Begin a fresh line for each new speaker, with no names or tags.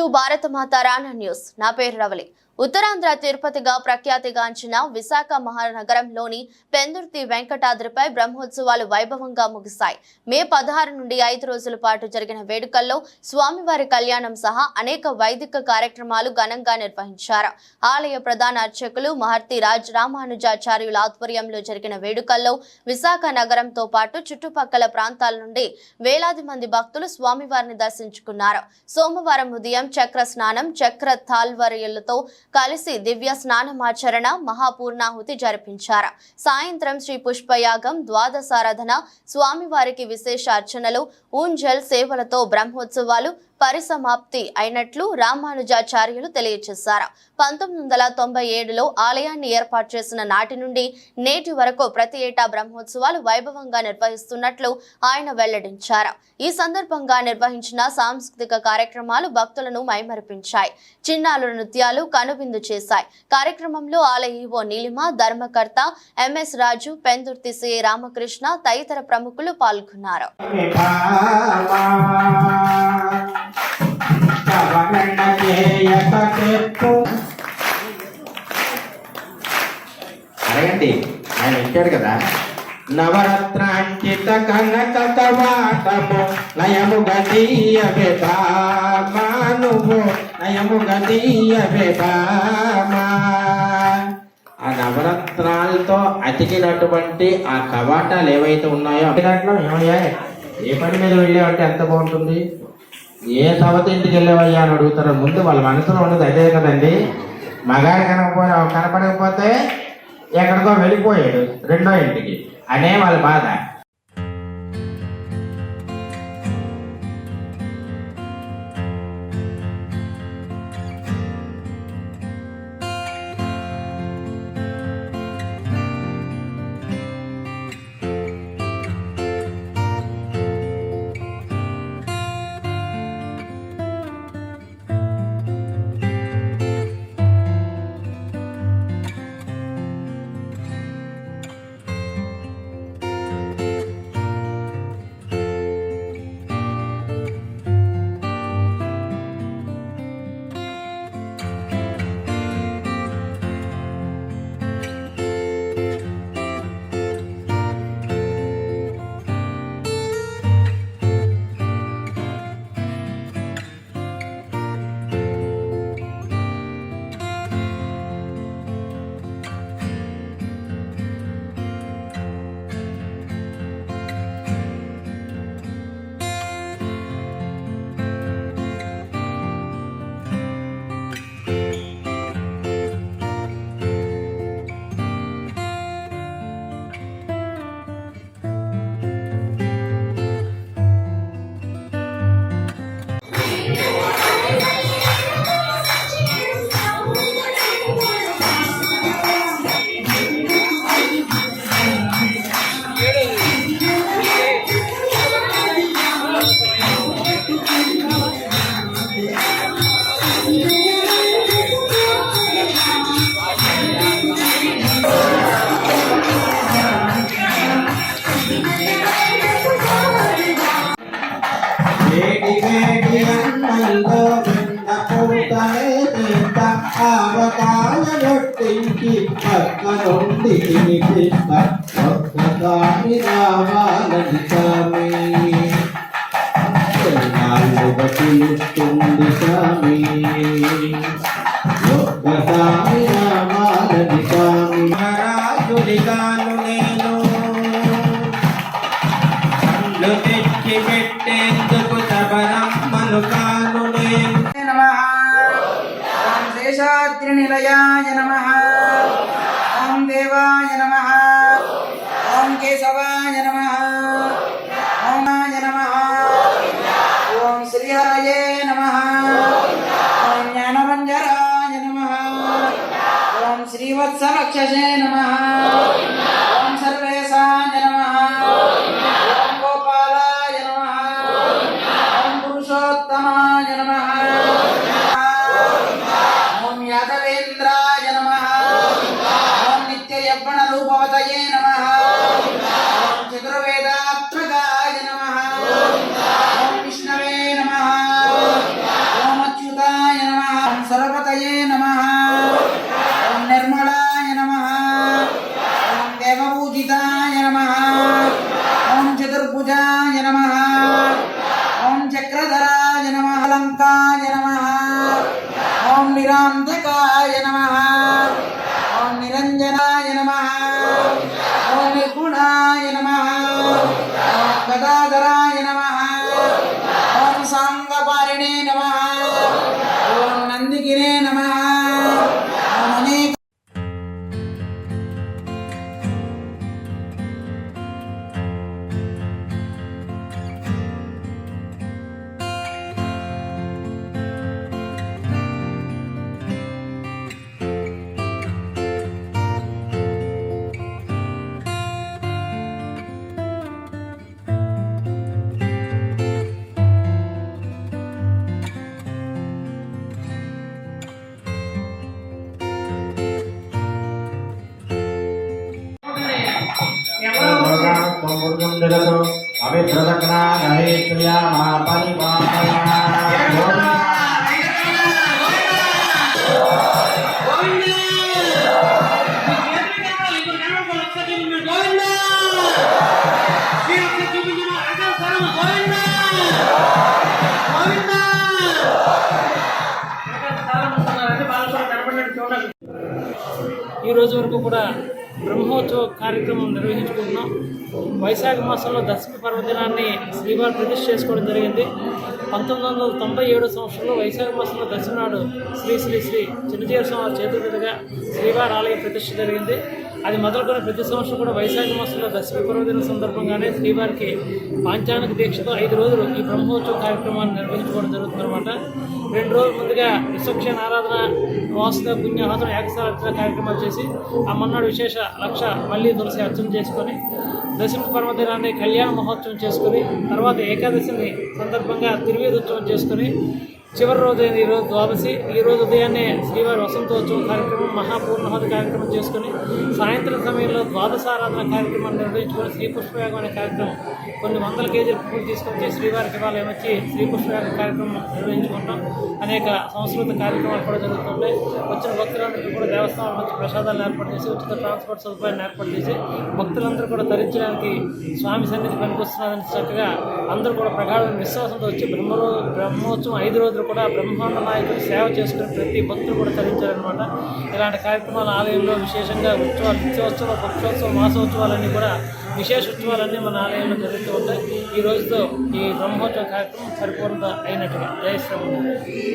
To భారత మాత రానా news. నా పేరు రవలి. ఉత్తరాంధ్ర తిరుపతిగా ప్రఖ్యాతిగాంచిన విశాఖ మహానగరంలోని పెందుర్తి వెంకటాద్రిపై బ్రహ్మోత్సవాలు వైభవంగా ముగిశాయి. మే పదహారు నుండి ఐదు రోజుల పాటు జరిగిన వేడుకల్లో స్వామివారి కళ్యాణం సహా అనేక వైదిక కార్యక్రమాలు ఘనంగా నిర్వహించారు. ఆలయ ప్రధాన అర్చకులు మహర్తి రాజ్ రామానుజాచార్యుల ఆధ్వర్యంలో జరిగిన వేడుకల్లో విశాఖ నగరంతో పాటు చుట్టుపక్కల ప్రాంతాల నుండి వేలాది మంది భక్తులు స్వామివారిని దర్శించుకున్నారు. సోమవారం ఉదయం చక్ర స్నానం చక్ర తాల్వర్యులతో కలిసి దివ్య స్నానమాచరణ మహాపూర్ణాహుతి జరిపించారు. సాయంత్రం శ్రీ పుష్పయాగం ద్వాదశారాధన స్వామివారికి విశేష అర్చనలు ఊంజల్ సేవలతో బ్రహ్మోత్సవాలు పరిసమాప్తి అయినట్లు రామానుజాచార్యులు తెలియజేశారు పంతొమ్మిది వందల తొంభై ఏడులో ఆలయాన్ని ఏర్పాటు చేసిన నాటి నుండి నేటి వరకు ప్రతి ఏటా బ్రహ్మోత్సవాలు వైభవంగా నిర్వహిస్తున్నట్లు ఆయన వెల్లడించారు. ఈ సందర్భంగా నిర్వహించిన సాంస్కృతిక కార్యక్రమాలు భక్తులను మైమరిపించాయి. చిన్నారుల నృత్యాలు కనువిందు చేశాయి. కార్యక్రమంలో ఆలయ ఈవో నీలిమ ధర్మకర్త M S Raju Pendurthi C. Ramakrishna తదితర ప్రముఖులు పాల్గొన్నారు.
అడగండి ఆయన ఇచ్చాడు కదా. నవరత్నాంకిత కనక కవాటము నయము గదీయ నువ్వు నయము గదీయ ఆ నవరత్నాలతో అతికినటువంటి ఆ కవాటాలు ఏవైతే ఉన్నాయో దాంట్లో ఏమయ్యా ఏ పని మీద వెళ్ళావంటే ఎంత బాగుంటుంది? ఏ సవతి ఇంటికి వెళ్ళేవయ్యా అని అడుగుతారు ముందు వాళ్ళ మనసులో ఉన్నది అదే కదండి. మగాడు కనకపోయి కనపడకపోతే ఎక్కడికో వెళ్ళిపోయాడు రెండో ఇంటికి. అనే వాళ్ళ బాధ. వేడి పక్క నుండి తినిపిస్త ఒక్కసారి రావాలని స్వామి. కళ్ళు తెచ్చి పెట్టేందుకు తబరమ్మను కాను నేను
నమః ఓం శేషాద్రినిలయాయ నమః ఓం దేవాయ నమః ఓం కేశవాయ నమః ఓం నాయ నమః ఓం శ్రీహరయే నమః ఓం జ్ఞానమంజరాయ నమః ఓం శ్రీవత్సలక్షసే నమః గదాధరాయ నమ. ఓం సాంగపారిణే నమ
ఈ రోజు వరకు కూడా బ్రహ్మోత్సవ కార్యక్రమం నిర్వహించుకుంటున్నాం. వైశాఖ మాసంలో దశమి పర్వదినాన్ని శ్రీవారి ప్రతిష్ఠ చేసుకోవడం జరిగింది. పంతొమ్మిది వందల తొంభై ఏడో సంవత్సరంలో వైశాఖ మాసంలో దశమి నాడు శ్రీ శ్రీ శ్రీ చిన్నజీవ స్వామి చేతుల మీదుగా శ్రీవారి ఆలయ ప్రతిష్ఠ జరిగింది. అది మొదలుకొని ప్రతి సంవత్సరం కూడా వైశాఖ మాసంలో దశమి పర్వదిన సందర్భంగానే శ్రీవారికి పాంచానిక దీక్షతో ఐదు రోజులు ఈ బ్రహ్మోత్సవ కార్యక్రమాన్ని నిర్వహించుకోవడం జరుగుతుందన్నమాట. రెండు రోజుల ముందుగా విశ్వక్షణ ఆరాధన వాసుద పుణ్యాహతం ఏకసారాధన కార్యక్రమాలు చేసి ఆ మన్నాడు విశేష లక్ష మళ్ళీ తులసి అర్చన చేసుకొని దశమి పర్వదినాన్ని కళ్యాణ మహోత్సవం చేసుకొని తర్వాత ఏకాదశిని సందర్భంగా తిరువేదోత్సవం చేసుకొని చివరి రోజు అయిన రోజు ద్వాదశి. ఈ రోజు ఉదయాన్నే శ్రీవారి వసంతోత్సవం కార్యక్రమం మహాపూర్ణహోద కార్యక్రమం చేసుకొని సాయంత్రం సమయంలో ద్వాదశారాధన కార్యక్రమాన్ని నిర్వహించుకొని శ్రీ పుష్పయాగం అనే కార్యక్రమం కొన్ని వందల కేజీల పువ్వులు తీసుకొచ్చి శ్రీవారికి ఇవాళ వచ్చి శ్రీ పుష్పయాగం కార్యక్రమం నిర్వహించుకుంటాం. అనేక సంస్కృత కార్యక్రమాలు కూడా జరుగుతుంటాయి. వచ్చిన భక్తులందరికీ కూడా దేవస్థానం మంచి ప్రసాదాలు ఏర్పాటు చేసి ఉచిత ట్రాన్స్పోర్ట్ సదుపాయాన్ని ఏర్పాటు చేసి భక్తులందరూ కూడా ధరించడానికి స్వామి సన్నిధి పనికొస్తున్నారని చక్కగా అందరూ కూడా ప్రగాఢమైన విశ్వాసంతో వచ్చి బ్రహ్మరో బ్రహ్మోత్సవం ఐదు రోజులు కూడా బ్రహ్మాండ నాయకులు సేవ చేసుకుని ప్రతి భక్తులు కూడా తరించారనమాట ఇలాంటి కార్యక్రమాలు ఆలయంలో విశేషంగా ఉత్సవాలు నిత్యోత్సవ పక్షోత్సవ మాసోత్సవాలన్నీ కూడా విశేష ఉత్సవాలన్నీ మన ఆలయంలో జరుగుతూ ఉంటాయి. ఈ రోజుతో ఈ బ్రహ్మోత్సవ కార్యక్రమం పరిపూర్ణత అయినట్టుగా. జయ